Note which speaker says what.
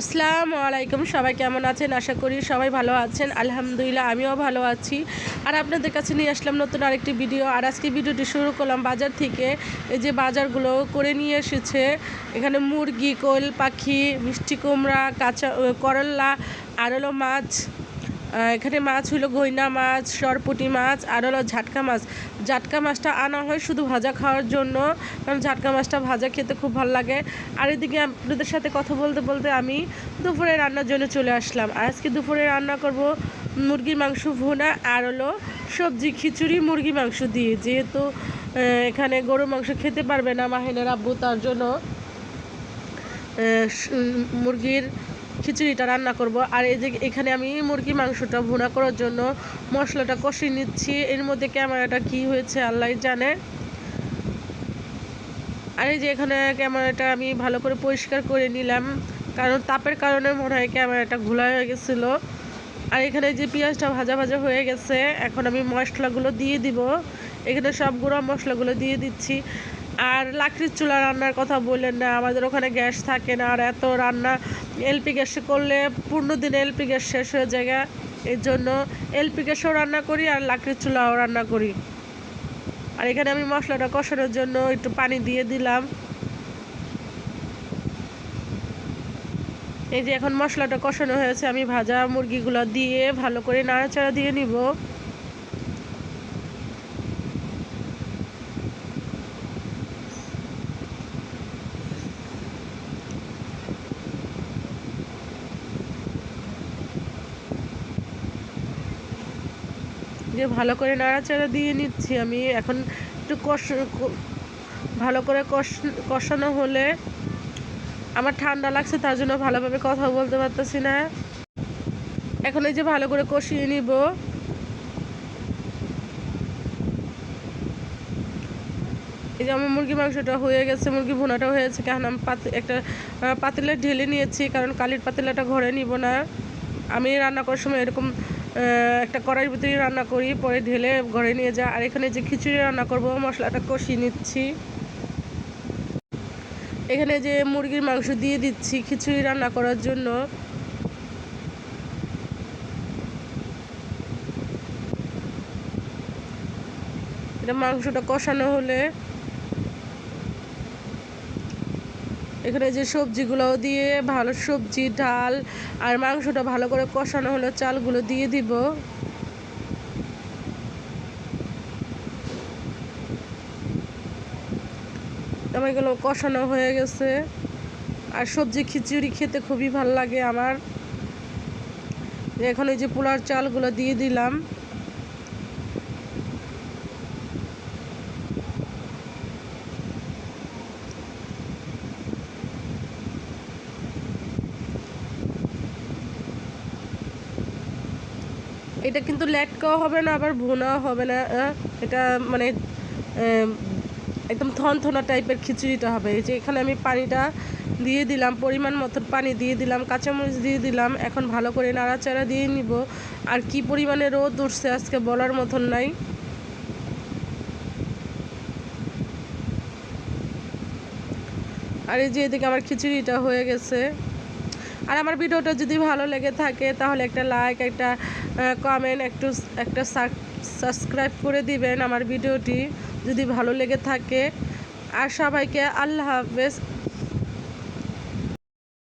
Speaker 1: আসসালামু আলাইকুম, সবাই কেমন আছেন? আশা করি সবাই ভালো আছেন। আলহামদুলিল্লাহ, আমিও ভালো আছি। আর আপনাদের কাছে নিয়ে আসলাম নতুন আরেকটি ভিডিও। আর আজকে ভিডিওটি শুরু করলাম বাজার থেকে। এই যে বাজারগুলো করে নিয়ে এসেছে, এখানে মুরগি, কোয়েল পাখি, মিষ্টি কুমড়া, কাঁচা করল্লা আর হলো মাছ। এখানে মাছ হলো গইনা মাছ, সরপুটি মাছ, আর হলো ঝাটকা মাছ। ঝাটকা মাছটা আনা হয় শুধু ভাজা খাওয়ার জন্য, কারণ ঝাটকা মাছটা ভাজা খেতে খুব ভালো লাগে। আর এদিকে আপনাদের সাথে কথা বলতে বলতে আমি দুপুরে রান্নার জন্য চলে আসলাম। আজকে দুপুরে রান্না করব মুরগির মাংস ভুনা আর হলো সবজি খিচুড়ি মুরগি মাংস দিয়ে। যেহেতু এখানে গরু মাংস খেতে পারবে না মাহিনের আব্বু, তার জন্য মুরগির খিচুড়িটা রান্না করব। আর এই যে এখানে আমি মুরগি মাংসটা ভুনা করার জন্য মশলাটা কষিয়ে নিচ্ছি। এর মধ্যে ক্যামেরাটা কি হয়েছে আল্লাহ জানে। আর এই যে এখানে ক্যামেরাটা আমি ভালো করে পরিষ্কার করে নিলাম। কারণ তাপের কারণে মনে হয় ক্যামেরাটা ঘোলা হয়ে গেছিল। আর এখানে যে পেঁয়াজটা ভাজা ভাজা হয়ে গেছে, এখন আমি মশলাগুলো দিয়ে দিব। এখানে সব গুঁড়ো মশলাগুলো দিয়ে দিচ্ছি। আর লাকড়ির চুলা রান্নার কথা বললেন না, আমাদের ওখানে গ্যাস থাকে না, আর এত রান্না এলপি গ্যাসে করলে পূর্ণ দিন এলপি গ্যাস শেষ হয়ে যায় এর জন্য এলপি গ্যাসেও রান্না করি আর লাকড়ির চুলাও রান্না করি। আর এখানে আমি মশলাটা কষানোর জন্য একটু পানি দিয়ে দিলাম। এই যে এখন মশলাটা কষানো হয়েছে, আমি ভাজা মুরগিগুলো দিয়ে ভালো করে নাড়াচাড়া দিয়ে নিব। যে ভালো করে নাড়াচাড়া দিয়ে নিচ্ছি। আমি এখন একটু কষ ভালো করে কষ কষানো হলে আমার ঠান্ডা লাগছে, তার জন্য ভালোভাবে কথা বলতে পারতেছি না। এখন এই যে ভালো করে কষিয়ে নিব। এই যে আমার মুরগি মাংসটা হয়ে গেছে, মুরগি ভুনাটা হয়েছে কারণ আমি পাত একটা পাতিলে ঢেলে নিয়েছি, কারণ কালির পাতিলাটা ঘরে নিব না। আমি রান্না করার সময় এরকম একটা কড়াইয়ের ভিতরে রান্না করি, পরে ঢেলে ঘরে নিয়ে যা। আর এখানে যে খিচুড়ি রান্না করব, মশলাটা কষিয়ে নিচ্ছি। এখানে যে মুরগির মাংস দিয়ে দিচ্ছি খিচুড়ি রান্না করার জন্য। এটা মাংসটা কষানো হলে এখানে যে সবজিগুলোও দিয়ে ভালো সবজি, ডাল আর মাংসটা ভালো করে কষানো হলে, চালগুলো দিয়ে দিব। এগুলো কষানো হয়ে গেছে। আর সবজি খিচুড়ি খেতে খুবই ভালো লাগে আমার। এখন এই যে পোলার চালগুলো দিয়ে দিলাম। এটা কিন্তু লেটকাও হবে না, আবার ভুনাও হবে না এটা মানে একদম থনথনা টাইপের খিচুড়িটা হবে। এই যে এখানে আমি পানিটা দিয়ে দিলাম, পরিমাণ মতন পানি দিয়ে দিলাম, কাঁচামরিচ দিয়ে দিলাম, এখন ভালো করে নাড়াচাড়া দিয়ে নিব। আর কি পরিমাণে রোদ উঠছে আজকে বলার মতন নাই। আর এই যে এদিকে আমার খিচুড়িটা হয়ে গেছে। আর আমার ভিডিওটা যদি ভালো লেগে থাকে, তাহলে একটা লাইক একটা কমেন্ট একটু একটা সাবস্ক্রাইব করে দিবেন আমার ভিডিওটি, যদি ভালো লেগে থাকে। আর সবাইকে আল্লাহ হাফেজ।